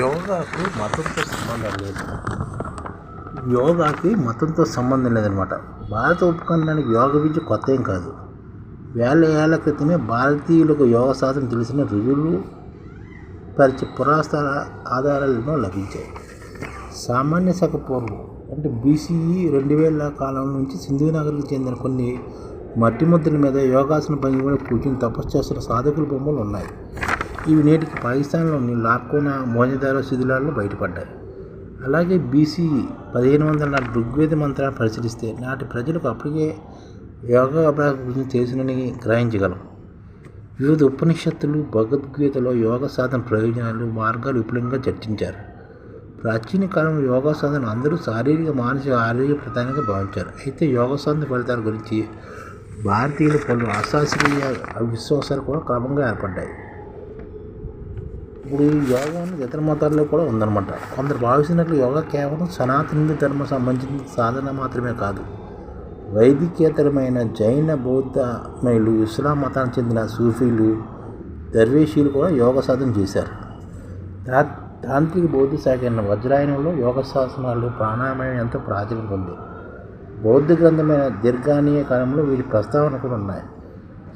యోగాకు మతంతో సంబంధం లేదు. యోగాకి మతంతో సంబంధం లేదనమాట భారత ఉపఖండానికి యోగ విద్య కొత్త ఏం కాదు. వేల ఏళ్ళ క్రితమే భారతీయులకు యోగ సాధన తెలిసిన రుజువులు పరిచే పురాస్తాల ఆధారాలను లభించాయి. సామాన్య శక పూర్వం అంటే బీసీఈ రెండు వేల కాలం నుంచి సింధు నగర్కి చెందిన కొన్ని మట్టి ముద్దల మీద యోగాసన భంగిమలో కూర్చుని తపస్సు చేస్తున్న సాధకుల బొమ్మలు ఉన్నాయి. ఇవి నేటికి పాకిస్తాన్లోని లాక్కోనా మోజదారో శిథిలాల్లో బయటపడ్డాయి. అలాగే బీసీఈ పదిహేను వందల నాటి ఋగ్వేద మంత్రాన్ని పరిశీలిస్తే నాటి ప్రజలకు అప్పటికే యోగా అభ్యాసం గురించి తెలుసునని గ్రహించగలం. వివిధ ఉపనిషత్తులు భగవద్గీతలో యోగ సాధన ప్రయోజనాలు మార్గాలు విపులంగా చర్చించారు. ప్రాచీన కాలంలో యోగా సాధన అందరూ శారీరక మానసిక ఆరోగ్య ప్రధానంగా భావించారు. అయితే యోగా సాధన ఫలితాల గురించి భారతీయులు పలు అశాస్త్రీయ విశ్వాసాలు కూడా క్రమంగా ఏర్పడ్డాయి. ఇప్పుడు ఈ యోగా అనేది ఇతర మతాల్లో కూడా ఉందన్నమాట. కొందరు భావిస్తున్నట్లు యోగా కేవలం సనాతన హిందూ ధర్మ సంబంధించిన సాధన మాత్రమే కాదు. వైదికేతరమైన జైన బౌద్ధమయులు ఇస్లాం మతానికి చెందిన సూఫీలు దర్వేషీలు కూడా యోగ సాధన చేశారు. తా తాంత్రిక బౌద్ధ శాఖ అయిన వజ్రాయనంలో యోగ శాసనాలు ప్రాణాయామం ఎంతో ప్రాచుర్యం ఉంది బౌద్ధ గ్రంథమైన దీర్ఘానీయ కాలంలో వీటి ప్రస్తావన కూడా ఉన్నాయి.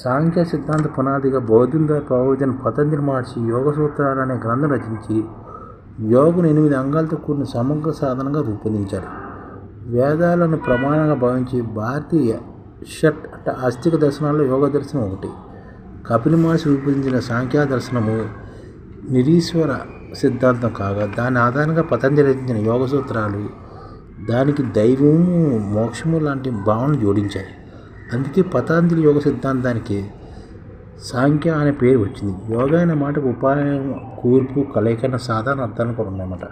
సాంఖ్య సిద్ధాంత పునాదిగా బౌద్ధం ప్రభావితం పతంజలి మహర్షి యోగ సూత్రాలు అనే గ్రంథం రచించి యోగును ఎనిమిది అంగాలతో కూడిన సమగ్ర సాధనగా రూపొందించారు వేదాలను ప్రమాణంగా భావించి భారతీయ షట్ అంటే ఆస్తిక దర్శనాల్లో యోగ దర్శనం ఒకటి. కపిల మహర్షి రూపొందించిన సాంఖ్యా దర్శనము నిరీశ్వర సిద్ధాంతం కాగా దాని ఆధారంగా పతంజలి రచించిన యోగ సూత్రాలు దానికి దైవము మోక్షము లాంటి భావనలు జోడించాయి. అందుకే పతాంజలి యోగ సిద్ధాంతానికి సాంఖ్య అనే పేరు వచ్చింది. యోగా అనే మాటకు ఉపాయం కూర్పు కలయికన్న సాధారణ అర్థాలు కూడా ఉన్నాయన్నమాట.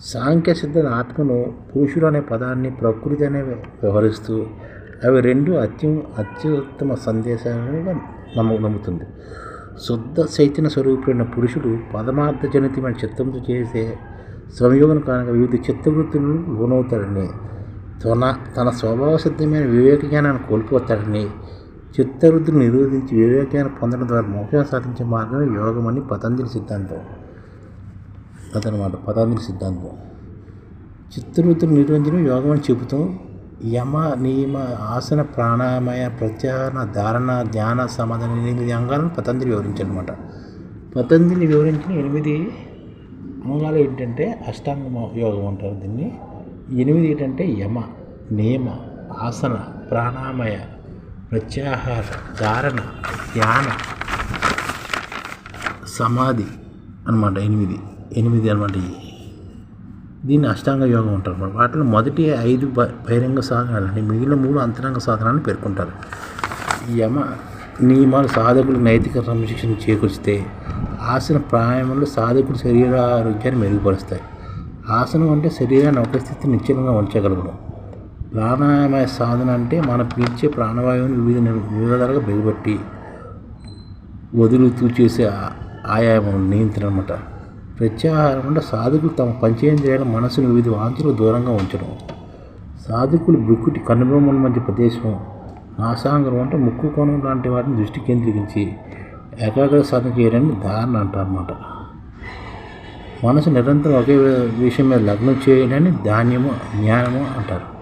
సాంఖ్య సిద్ధ ఆత్మను పురుషుడు అనే పదాన్ని ప్రకృతి అనే వ్యవహరిస్తూ అవి రెండు అత్యు అత్యుత్తమ సందేశాలుగా నమ్ము నమ్ముతుంది. శుద్ధ చైతన్య స్వరూపుడైన పురుషుడు పదమార్థ జనితమైన చిత్తంతో చేసే సంయోగం కారణంగా వివిధ చిత్తవృత్తులను లోనవుతాడని తన తన స్వభావ సిద్ధమైన వివేక జ్ఞానాన్ని కోల్పోతాడని చిత్తవృద్ధిని నిరోధించి వివేకాన్ని పొందడం ద్వారా మోక్షం సాధించే మార్గమే యోగం అని పతంజలి సిద్ధాంతం. అదనమాట పతంజలి సిద్ధాంతం. చిత్తవృత్తులు నిర్వహించడం యోగం అని చెబుతాం యమ నియమ ఆసన ప్రాణామయ ప్రత్యాహరణ ధారణ ధ్యాన సమాధాన ఎనిమిది అంగాలను పతంజలి వివరించనమాట పతంజలి వివరించిన ఎనిమిది అంగాలు ఏంటంటే అష్టాంగ యోగం అంటారు దీన్ని. ఎనిమిది ఏంటంటే యమ నియమ ఆసన ప్రాణామయ ప్రత్యాహార ధారణ ధ్యాన సమాధి అనమాట ఎనిమిది. ఎనిమిది అనమాట దీన్ని అష్టాంగ యోగం ఉంటారు అనమాట వాటిలో మొదటి ఐదు బ- బహిరంగ సాధనాలని మిగిలిన మూడు అంతరంగ సాధనాలను పేర్కొంటారు. యమ నియమాలు సాధకులు నైతిక సంరక్షణ చేకూరిస్తే ఆసన ప్రాణాయామంలో సాధకుడు శరీర ఆరోగ్యాన్ని మెరుగుపరుస్తాయి. ఆసనం అంటే శరీరాన్ని ఒక స్థితి నిశ్చలంగా ఉంచగలగడం ప్రాణాయామ సాధన అంటే మనం పీల్చే ప్రాణవాయువుని వివిధ వివిధాలుగా బిగబట్టి వదులుతూ చేసే ఆయామం నియంత్రణ అనమాట ప్రత్యాహారం అంటే సాధకులు తమ పంచేంద్రియాల మనసును వివిధ వాంతులకు దూరంగా ఉంచడం. సాధకులు బ్రుక్కుటి కనుబ్రహ్మల మధ్య ప్రదేశం నాసాంగరం అంటే ముక్కు కోణం లాంటి వాటిని దృష్టి కేంద్రీకరించి ఏకాగ్ర సాధన చేయడాన్ని ధారణ అంటారన్నమాట. మనసు నిరంతరం ఒకే విషయం మీద లగ్నం చేయడాన్ని ధాన్యము జ్ఞానము అంటారు.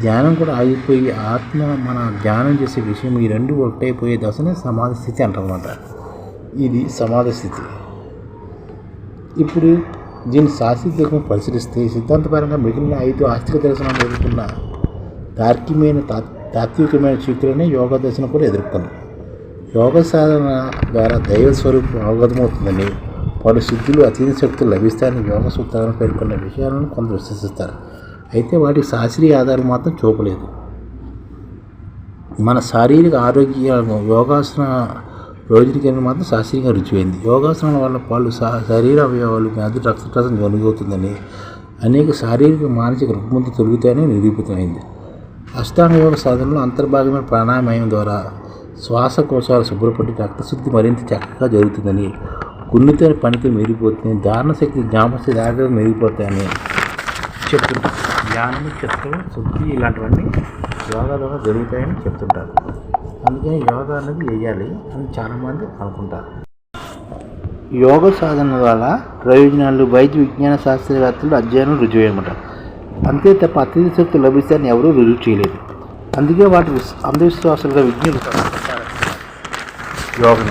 ధ్యానం కూడా ఆగిపోయి ఆత్మ మన ధ్యానం చేసే విషయం ఈ రెండు ఒకటైపోయే దశనే సమాధి స్థితి అంటారన్నమాట ఇది సమాధి స్థితి. ఇప్పుడు దీన్ని శాస్త్రీయం పరిశీలిస్తే సిద్ధాంతపరంగా మిగిలిన ఐదు ఆస్తిక దర్శనాలు ఎదుర్కొన్న తార్కికమైన తా- తాత్వికమైన చిక్కులనే యోగ దర్శనం కూడా ఎదుర్కొన్నాం. యోగ సాధన ద్వారా దైవ స్వరూపం అవగతమవుతుందని వారి సిద్ధులు అతీత శక్తులు లభిస్తాయని యోగ సూత్రాలను పేర్కొన్న విషయాలను కొందరు విశ్వసిస్తారు. అయితే వాటికి శాస్త్రీయ ఆధారం మాత్రం చూపలేదు. మన శారీరక ఆరోగ్య యోగాసన రోజులకి మాత్రం శాస్త్రీయంగా రుచిపోయింది. యోగాసనాల వల్ల పలు శరీర అవయవాలు వ్యాధి రక్తప్రసరణ జరుగుతుందని అనేక శారీరక మానసిక రుగ్మతలు తొలుగుతాయని నిరూపితమైంది. అష్టాంగ యోగ సాధనలో అంతర్భాగమైన ప్రాణాయామం ద్వారా శ్వాసకోశాలు శుభ్రపడి రక్తశుద్ధి మరింత చక్కగా జరుగుతుందని గుండెతోని పనికి మెరిగిపోతుంది ధారణ శక్తి జ్ఞాపశక్తి ఆరోగ్యం మెరిగిపోతాయని చెప్తుంటారు. ధ్యానం చిత్తం శుద్ధి ఇలాంటివన్నీ యోగా ద్వారా జరుగుతాయని చెప్తుంటారు. అందుకని యోగా అనేది వేయాలి అని చాలామంది అనుకుంటారు. యోగ సాధన వల్ల ప్రయోజనాలు వైద్య విజ్ఞాన శాస్త్రవేత్తలు అధ్యయనం రుజువు చేయమంటారు అంతే తప్ప అతిథి శక్తి లభిస్తాయని ఎవరూ రుజువు చేయలేదు. అందుకే వాటి అంధవిశ్వాసాలుగా విజ్ఞులు యోగం